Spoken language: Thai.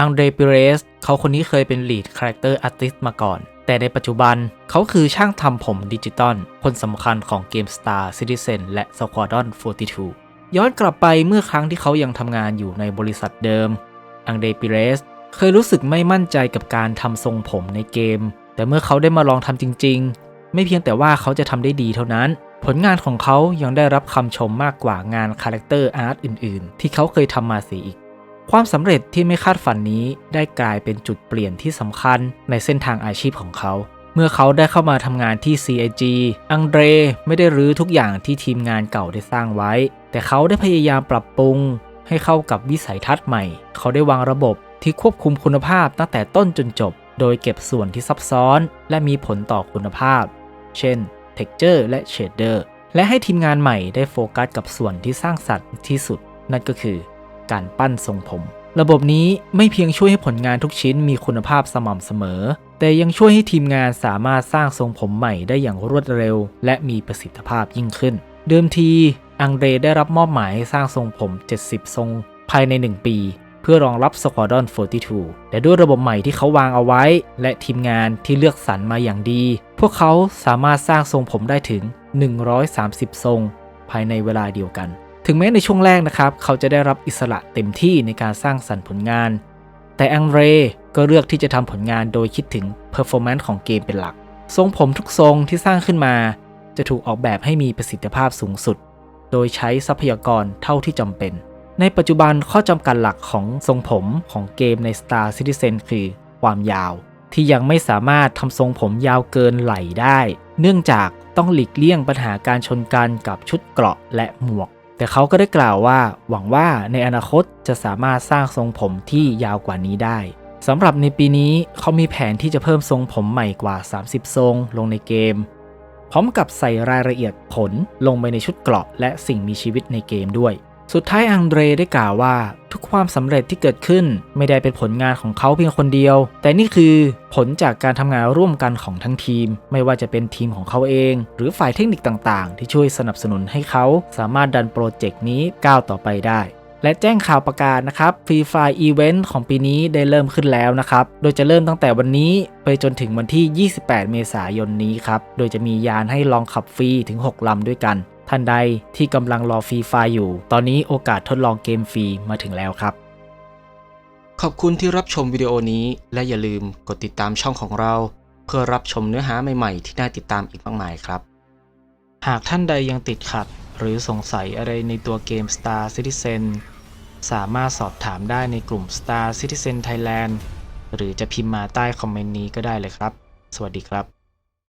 อังเดรปิเรสเขาคนนี้เคยเป็นลีดคาแรคเตอร์อาร์ติสมาก่อน แต่ในปัจจุบันเขาคือช่างทำผมดิจิตอลคนสำคัญของเกม Star Citizen และ Squadron 42 ย้อนกลับไปเมื่อครั้งที่เขายังทำงานอยู่ในบริษัทเดิม อังเดรปิเรสเคยรู้สึกไม่มั่นใจกับการทำทรงผมในเกม แต่เมื่อเขาได้มาลองทำจริง ๆ ไม่เพียงแต่ว่าเขาจะทำได้ดีเท่านั้น ผลงานของเขายังได้รับคำชมมากกว่างานคาแรคเตอร์อาร์ตอื่น ๆ ที่เขาเคยทำมาเสียอีก ความสำเร็จที่ไม่คาดฝันนี้ได้กลายเป็นจุดเปลี่ยนที่สำคัญในเส้นทางอาชีพของเขา เมื่อเขาได้เข้ามาทำงานที่ CIG อังเดรไม่ได้รื้อทุกอย่างที่ทีมงานเก่าได้สร้างไว้ แต่เขาได้พยายามปรับปรุง ให้เข้ากับวิสัยทัศน์ใหม่ เขาได้วางระบบที่ควบคุมคุณภาพตั้งแต่ต้นจนจบ โดยเก็บส่วนที่ซับซ้อน และมีผลต่อคุณภาพ เช่น Texture และ Shader และให้ทีมงานใหม่ได้โฟกัสกับส่วนที่สร้างสรรค์ที่สุด นั่นก็คือ การปั้นทรงผม ระบบนี้ไม่เพียงช่วยให้ผลงานทุกชิ้นมีคุณภาพสม่ำเสมอ แต่ยังช่วยให้ทีมงานสามารถสร้างทรงผมใหม่ได้อย่างรวดเร็ว และมีประสิทธิภาพยิ่งขึ้น เดิมที อังเดรได้รับมอบหมายให้สร้างทรงผม 70 ทรง ภายใน 1 ปี เพื่อรองรับ Squadron 42 แต่ด้วยระบบใหม่ที่เขาวางเอาไว้ และทีมงานที่เลือกสรรมาอย่างดี พวกเขาสามารถสร้างทรงผมได้ถึง 130 ทรง ภายในเวลาเดียวกัน ถึงแม้ในช่วงแรกนะครับ เขาจะได้รับอิสระเต็มที่ในการสร้างสรรค์ผลงาน แต่แองเรก็เลือกที่จะทำผลงานโดยคิดถึง performance ของเกมเป็นหลัก ทรงผมทุกทรงที่สร้างขึ้นมา จะถูกออกแบบให้มีประสิทธิภาพสูงสุด โดยใช้ทรัพยากรเท่าที่จำเป็น ในปัจจุบันข้อจำกัดหลักของทรงผมของเกมใน Star Citizen คือความยาว ที่ยังไม่สามารถทำทรงผมยาวเกินไหลได้ เนื่องจากต้องหลีกเลี่ยงปัญหาการชนกันกับชุดเกราะและหมวก แต่เขาก็ได้กล่าวว่าหวังว่าในอนาคตจะสามารถสร้างทรงผมที่ยาวกว่านี้ได้สำหรับในปีนี้เขามีแผนที่จะเพิ่มทรงผมใหม่กว่า 30 ทรงลงในเกม พร้อมกับใส่รายละเอียดผลลงไปในชุดเกราะและสิ่งมีชีวิตในเกมด้วย สุดท้ายอังเดรได้กล่าวว่า ทุกความสำเร็จที่เกิดขึ้นไม่ได้เป็นผลงานของเขาเพียงคนเดียว แต่นี่คือผลจากการทำงานร่วมกันของทั้งทีม ไม่ว่าจะเป็นทีมของเขาเอง หรือฝ่ายเทคนิคต่างๆ ที่ช่วยสนับสนุนให้เขาสามารถดันโปรเจกต์นี้ก้าวต่อไปได้และแจ้งข่าวประกาศนะครับฟรีไฟอีเวนต์ของปีนี้ได้เริ่มขึ้นแล้วนะครับ โดยจะเริ่มตั้งแต่วันนี้ไปจนถึงวันที่ 28 เมษายนนี้ครับ โดยจะมียานให้ลองขับฟรีถึง 6 ลำด้วยกัน ท่านใดที่กำลังรอฟรีไฟอยู่ ตอนนี้โอกาสทดลองเกมฟรีมาถึงแล้วครับ ขอบคุณที่รับชมวิดีโอนี้ และอย่าลืมกดติดตามช่องของเรา เพื่อรับชมเนื้อหาใหม่ๆ ที่น่าติดตามอีกมากมายครับ หากท่านใดยังติดขัด หรือสงสัยอะไรในตัวเกม Star Citizen สามารถสอบถามได้ในกลุ่ม Star Citizen Thailand หรือจะพิมพ์มาใต้คอมเมนต์นี้ก็ได้เลยครับ สวัสดีครับ